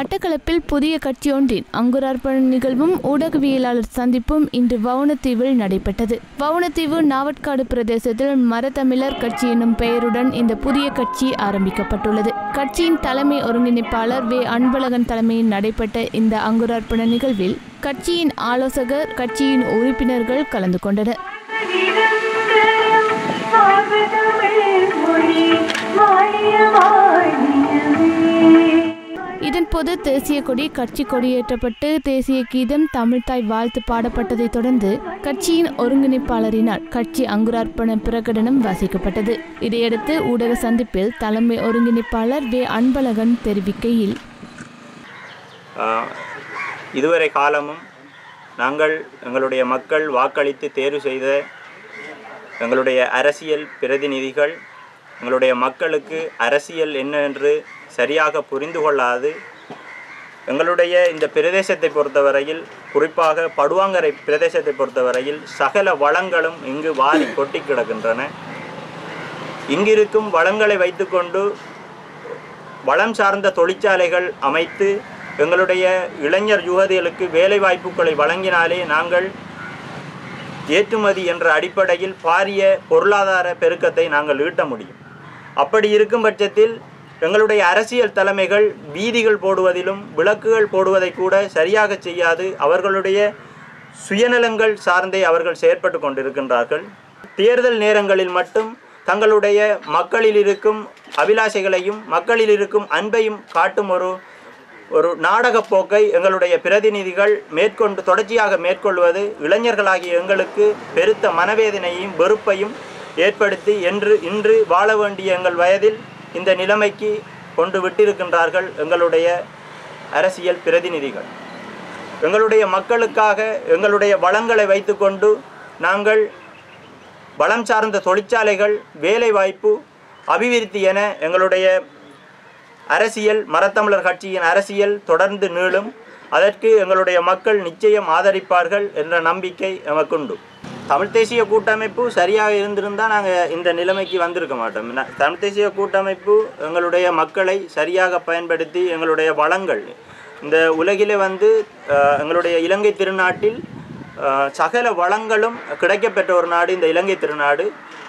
மட்டக்களப்பில் புதிய கட்சியொன்றின் அங்குரார்ப்பண நிகழ்வும் ஊடகவியலாளர் சந்திப்பும் இன்று வவுனத்தீவில் நடைபெற்றது. வவுனத்தீவு நாவட்காடு பிரதேசத்தில் மரத்தமிழர் கட்சி என்னும் பெயருடன் இந்த புதிய கட்சி ஆரம்பிக்கப்பட்டுள்ளது. கட்சியின் தலைமை ஒருங்கிணைப்பாளர் வே. அன்பழகன் தலைமையில் நடைபெற்ற இந்த அங்குரார்ப்பண நிகழ்வில் கட்சியின் ஆலோசகர் கட்சியின் உறுப்பினர்கள் கலந்து கொண்டனர். நிரந்தரம் அப்போது தேசிய கொடி கட்சி கொடியேற்றப்பட்டு தேசிய கீதம் தமிழ்தாய் வாழ்த்து பாடப்பட்டதைத் தொடர்ந்து கட்சியின் ஒருங்கிணைப்பாளரினால் கட்சி அங்குரார்ப்பண பிரகடனம் வாசிக்கப்பட்டது. இதையடுத்து ஊடக சந்திப்பில் தலைமை ஒருங்கிணைப்பாளர் வே. அன்பழகன் தெரிவிக்கையில் இதுவரை காலமும் நாங்கள் எங்களுடைய மக்கள் வாக்களித்து தேர்வு செய்த எங்களுடைய அரசியல் பிரதிநிதிகள் எங்களுடைய மக்களுக்கு அரசியல் என்னென்று சரியாக புரிந்து கொள்ளாது எங்களுடைய இந்த பிரதேசத்தை பொறுத்தவரையில் குறிப்பாக படுவாங்கரை பிரதேசத்தை பொறுத்தவரையில் சகல வளங்களும் இங்கு வாரி கொட்டி கிடக்கின்றன. இங்கிருக்கும் வளங்களை வைத்துக்கொண்டு வளம் சார்ந்த தொழிற்சாலைகள் அமைத்து எங்களுடைய இளைஞர் யுவதிகளுக்கு வேலை வாய்ப்புகளை வழங்கினாலே நாங்கள் ஏற்றுமதி என்ற அடிப்படையில் பாரிய பொருளாதார பெருக்கத்தை நாங்கள் ஈட்ட முடியும். அப்படி இருக்கும் பட்சத்தில் எங்களுடைய அரசியல் தலைமைகள் வீதிகள் போடுவதிலும் விளக்குகள் போடுவதை கூட சரியாக செய்யாது. அவர்களுடைய சுயநலங்கள் சார்ந்தே அவர்கள் செயற்பட்டு கொண்டிருக்கின்றார்கள். தேர்தல் நேரங்களில் மட்டும் தங்களுடைய மக்களில் இருக்கும் அபிலாஷைகளையும் மக்களில் இருக்கும் அன்பையும் காட்டும் ஒரு ஒரு நாடகப் போக்கை எங்களுடைய பிரதிநிதிகள் மேற்கொண்டு தொடர்ச்சியாக மேற்கொள்வது இளைஞர்களாகிய எங்களுக்கு பெருத்த மனவேதனையையும் வெறுப்பையும் ஏற்படுத்தி என்று இன்று வாழ வேண்டிய எங்கள் வயதில் இந்த நிலைமைக்கு கொண்டு விட்டிருக்கின்றார்கள் எங்களுடைய அரசியல் பிரதிநிதிகள். எங்களுடைய மக்களுக்காக எங்களுடைய வளங்களை வைத்துக்கொண்டு நாங்கள் வளம் சார்ந்த தொழிற்சாலைகள் வேலைவாய்ப்பு அபிவிருத்தி என எங்களுடைய அரசியல் மரத்தமிழர் கட்சியின் அரசியல் தொடர்ந்து நீளும். அதற்கு எங்களுடைய மக்கள் நிச்சயம் ஆதரிப்பார்கள் என்ற நம்பிக்கை எமக்குண்டு. தமிழ் தேசிய கூட்டமைப்பு சரியாக இருந்திருந்தால் நாங்கள் இந்த நிலைமைக்கு வந்திருக்க மாட்டோம். தமிழ் தேசிய கூட்டமைப்பு எங்களுடைய மக்களை சரியாக பயன்படுத்தி எங்களுடைய வளங்கள் இந்த உலகிலே வந்து எங்களுடைய இலங்கை திருநாட்டில் சகல வளங்களும் கிடைக்கப்பெற்ற ஒரு நாடு இந்த இலங்கை திருநாடு.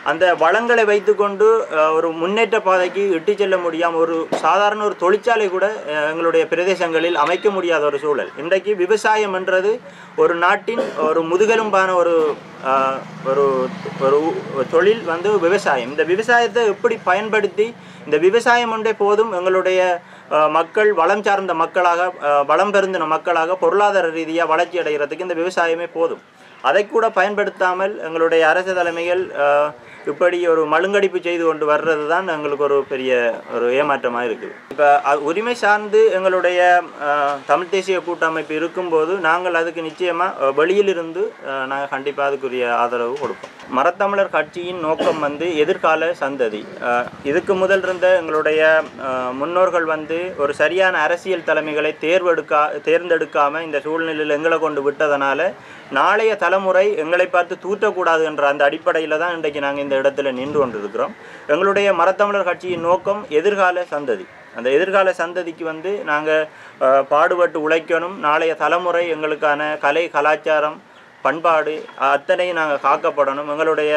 அந்த வளங்களை வைத்துக்கொண்டு ஒரு முன்னேற்ற பாதைக்கு இட்டு செல்ல முடியாமல் ஒரு சாதாரண ஒரு தொழிற்சாலை கூட எங்களுடைய பிரதேசங்களில் அமைக்க முடியாத ஒரு சூழல். இன்றைக்கு விவசாயம் என்றது ஒரு நாட்டின் ஒரு முதுகெலும்பான ஒரு ஒரு ஒரு தொழில் வந்து விவசாயம். இந்த விவசாயத்தை எப்படி பயன்படுத்தி இந்த விவசாயம் ஒன்றே போதும் எங்களுடைய மக்கள் வளம் சார்ந்த மக்களாக வளம் பெருந்தின மக்களாக பொருளாதார ரீதியாக வளர்ச்சி அடைகிறதுக்கு இந்த விவசாயமே போதும். அதை கூட பயன்படுத்தாமல் எங்களுடைய அரசு தலைமைகள் இப்படி ஒரு மழுங்கடிப்பு செய்து கொண்டு வர்றது தான் எங்களுக்கு ஒரு பெரிய ஒரு ஏமாற்றமாக இருக்குது. இப்போ உரிமை சார்ந்து எங்களுடைய தமிழ் தேசிய கூட்டமைப்பு இருக்கும்போது நாங்கள் அதுக்கு நிச்சயமாக வெளியிலிருந்து நாங்கள் கண்டிப்பாக அதுக்குரிய ஆதரவு கொடுப்போம். மரத்தமிழர் கட்சியின் நோக்கம் வந்து எதிர்கால சந்ததி. இதுக்கு முதல் இருந்த எங்களுடைய முன்னோர்கள் வந்து ஒரு சரியான அரசியல் தலைமைகளை தேர்வெடுக்கா தேர்ந்தெடுக்காமல் இந்த சூழ்நிலையில் எங்களை கொண்டு விட்டதனால நாளைய தலைமுறை எங்களை பார்த்து தூற்றக்கூடாது என்ற அந்த அடிப்படையில் தான் இன்றைக்கு நாங்கள் இந்த இடத்துல நின்று கொண்டிருக்கிறோம். எங்களுடைய மரத்தமிழர் கட்சியின் நோக்கம் எதிர்கால சந்ததி. அந்த எதிர்கால சந்ததிக்கு வந்து நாங்கள் பாடுபட்டு உழைக்கணும். நாளைய தலைமுறை எங்களுக்கான கலை கலாச்சாரம் பண்பாடு அத்தனையும் நாங்கள் காக்கப்படணும். எங்களுடைய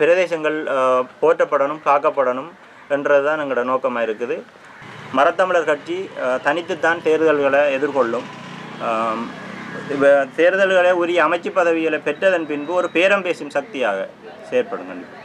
பிரதேசங்கள் போற்றப்படணும் காக்கப்படணும் என்றது தான் எங்களோட நோக்கமாக இருக்குது. மரத்தமிழர் கட்சி தனித்துத்தான் தேர்தல்களை எதிர்கொள்ளும். தேர்தல்களை உரிய அமைச்சு பதவிகளை பெற்றதன் பின்பு ஒரு பேரம் பேசும் சக்தியாக செயற்படும் கண்டிப்பாக